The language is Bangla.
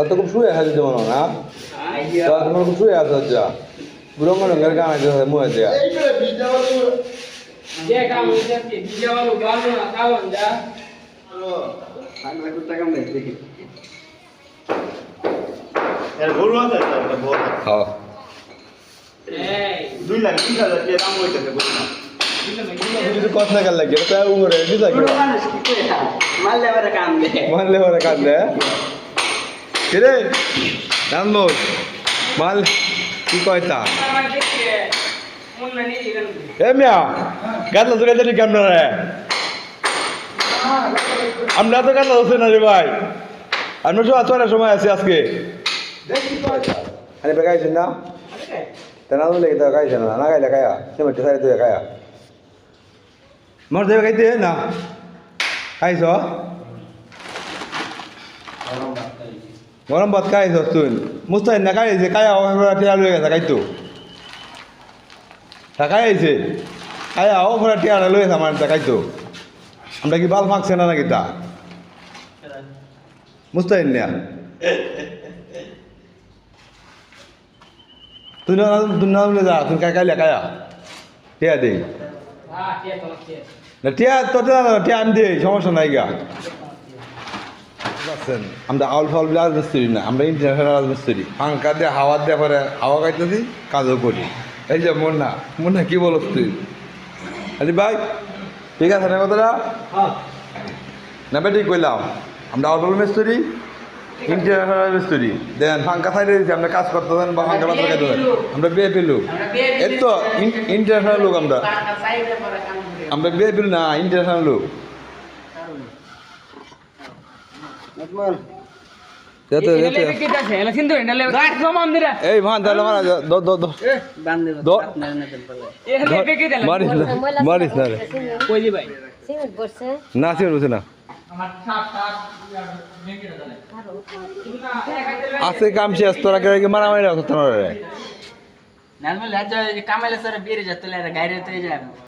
তো খুব শুয়ে আছে যেমন না? তোমার খুব শুয়ে আছে যা বুড়ো মনে করে গান আছে মুয়ে দেয়া যে কাম হইছে কি বিজয়ওয়ালো গানো না খাওয়ান যা এর গরু আছে তো একটা বড় হ্যাঁ এই দুই লাখ তিন হাজার টাকা দাম হইতেছে গরু কথা কাল লাগে এটা উমরে দিলা কি মারলে আবার কাম দে মানলে ওরা কিরে নানবো মাল কি কয়তা গেল এ মিয়া গাতলা তো গাতলা কেমন রে? আমরা তো গাতলা হচ্ছে না রে ভাই। আমরা সব আছোয়ার সময় আছে আজকে। আরে বেগাইছেন না? তা না বলে তো গাইছে না? না গাইলে গায়া সে মধ্যে সারি তুই গায়া মোর দেবে গাইতে না? খাইছ। গরম ভাত খাইছ তুই। মুস্তাহিদ না খাইছে ওখানে টিয়া লয়ে গেছে খাইতো টাকা আইছে খায়া ও ঘোরা টিয়া লয়ে গেছে আমার খাইতো আমরা কি বাল মাগছে না নাকি তা মুস্তাহিদ না তুই না তুই না যা তুই কাই কাইলে কায়া টিয়া দেই হ্যাঁ না টিয়া তো টিয়া। না, টিয়া আমি দেই সমস্যা নাই গা বুঝছেন? আমরা আউল ফাউল রাজমিস্ত্রি না আমরা ইন্টারন্যাশনাল রাজমিস্ত্রি পাঙ্কা দিয়ে হাওয়া দিয়ে পরে হাওয়া খাইতেছি কাজও করি। এই যে মুন্না মুন্না কি বলস তুই? আরে ভাই ঠিক আছে না কথাটা? না বে ঠিক কইলাম। আমরা আউল মিস্ত্রি ইন্টারন্যাশনাল মিস্ত্রি। দেন ফাঙ্কা সাইডে দিচ্ছি আমরা কাজ করতেছেন বা ফাঙ্কা পাত্র খাইতে আমরা বিয়ে পেলু এই তো ইন্টারন্যাশনাল লোক আমরা। আমরা বিয়ে পেলু না ইন্টারন্যাশনাল লোক। এই ভান তাহলে মারা দো দো দো। মারিস না না সিমেন্ট না আছে কাম শেষ তোরা কে মারামারি রাখতো রে? যাচ্ছে গাড়ি যায়